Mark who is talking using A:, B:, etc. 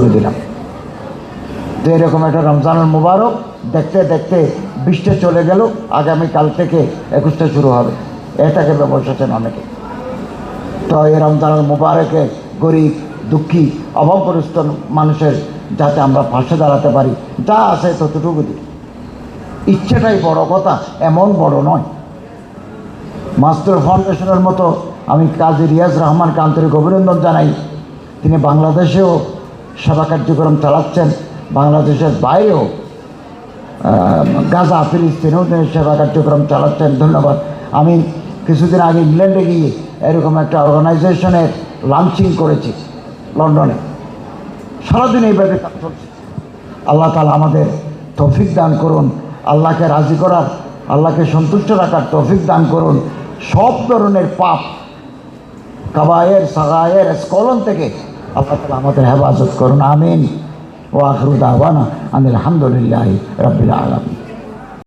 A: করে দিলাম। তো এরকম একটা রমজানুল মুবারক দেখতে দেখতে বিশটা চলে গেল আগামীকাল থেকে একুশটা শুরু হবে। এটাকে বসেছেন অনেকে। তো এই রমজানুল মুবারকে গরিব, দুঃখী, অভাবগ্রস্ত মানুষের যাতে আমরা পাশে দাঁড়াতে পারি, যা আছে ততটুকু দিই। ইচ্ছেটাই বড় কথা, এমন বড় নয়। মাস্টার ফাউন্ডেশনের মতো আমি কাজী রিয়াজ রহমানকে আন্তরিক অভিনন্দন জানাই। তিনি বাংলাদেশেও সেবা কার্যক্রম চালাচ্ছেন বাংলাদেশের বাইরেও গাজা ফিলিস্তিনেও তিনি সেবা কার্যক্রম চালাচ্ছেন। ধন্যবাদ। আমি কিছুদিন আগে ইংল্যান্ডে গিয়ে এরকম একটা অর্গানাইজেশনের লঞ্চিং করেছি লন্ডনে। সারাদিন এইভাবে কাজ চলছে। আল্লাহ তালা আমাদের তৌফিক দান করুন, আল্লাহকে রাজি করার, আল্লাহকে সন্তুষ্ট রাখার তৌফিক দান করুন। সব ধরনের পাপ, কাবায়ের, সাগায়ের স্কলন থেকে আল্লাহ তালা আমাদের হেফাজত করুন আমিন ও আখরুদ আওয়ানা আনিল আলহামদুলিল্লাহ রবিল আলম